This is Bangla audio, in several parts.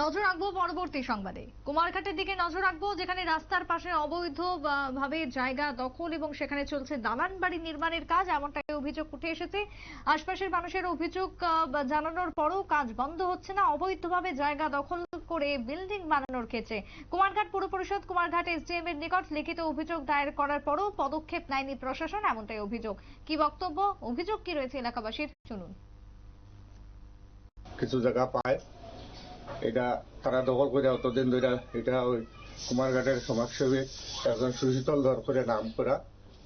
নজর রাখব পরবর্তী সংবাদে। কুমারঘাটের দিকে নজর রাখব, যেখানে রাস্তার পাশে অবৈধ ভাবে জায়গা দখল এবং সেখানে চলছে দালান বাড়ি নির্মাণের কাজ, এমনটাই অভিযোগ উঠে এসেছে। আশপাশের মানুষের অভিযোগ জানানোর পরও কাজ বন্ধ হচ্ছে না, অবৈধভাবে জায়গা দখল করে বিল্ডিং বানানোর ক্ষেত্রে। কুমারঘাট পুর পরিষদ, কুমারঘাট এসডিএম এর নিকট লিখিত অভিযোগ দায়ের করার পরও পদক্ষেপ নেয়নি প্রশাসন, এমনটাই অভিযোগ। কি বক্তব্য? অভিযোগ কি রয়েছে এলাকাবাসীর? শুনুন। কিছু জায়গা পায়। এটা তারা দখল করে অতদিন ধরে এটা ওই কুমারঘাটের সমাজসেবী একজন সুশীতল ধর করে নাম করা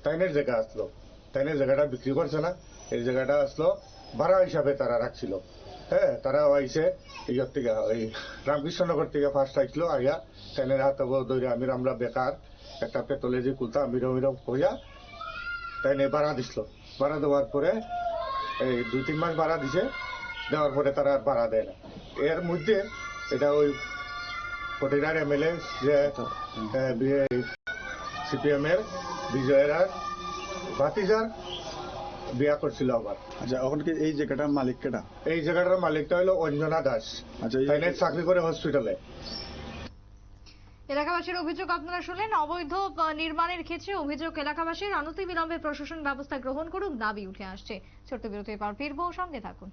তাইনের জায়গা আসলো। তাইনের জায়গাটা বিক্রি করছে না, এই জায়গাটা আসলো ভাড়া হিসাবে তারা রাখছিল। হ্যাঁ তারা আইসে ইয়র থেকে ওই রামকৃষ্ণনগর থেকে ফার্স্ট আইসলো, আইয়া তাইনের হাতে ধরে আমি আমরা বেকার, একটা পেতলেজি কুলতা, মিরম মিরম কইয়া তাইনে ভাড়া দিছিল ভাড়া দেওয়ার পরে এই দুই তিন মাস ভাড়া দিছে দেওয়ার পরে তারা আর ভাড়া দেয় না। এর মধ্যে এটা ওই ফটিরার এমএলএ যে সিপিএম এর বিজয়ের আর ভাতিজার বিয়া করছিল আবার। আচ্ছা এখন কি এই জায়গাটার মালিক কেটা এই জায়গাটার মালিকটা হলো অঞ্জনা দাস। আচ্ছা এই- চাকরি করে হসপিটালে এলাকাবাসীর অভিযোগ আপনারা শুনলেন অবৈধ নির্মাণের ক্ষেত্রে অভিযোগ এলাকাবাসীর অনতি বিলম্বে প্রশাসন ব্যবস্থা গ্রহণ করুক দাবি উঠে আসছে। ছোট্ট বিরতির পর ফিরবো সঙ্গে থাকুন।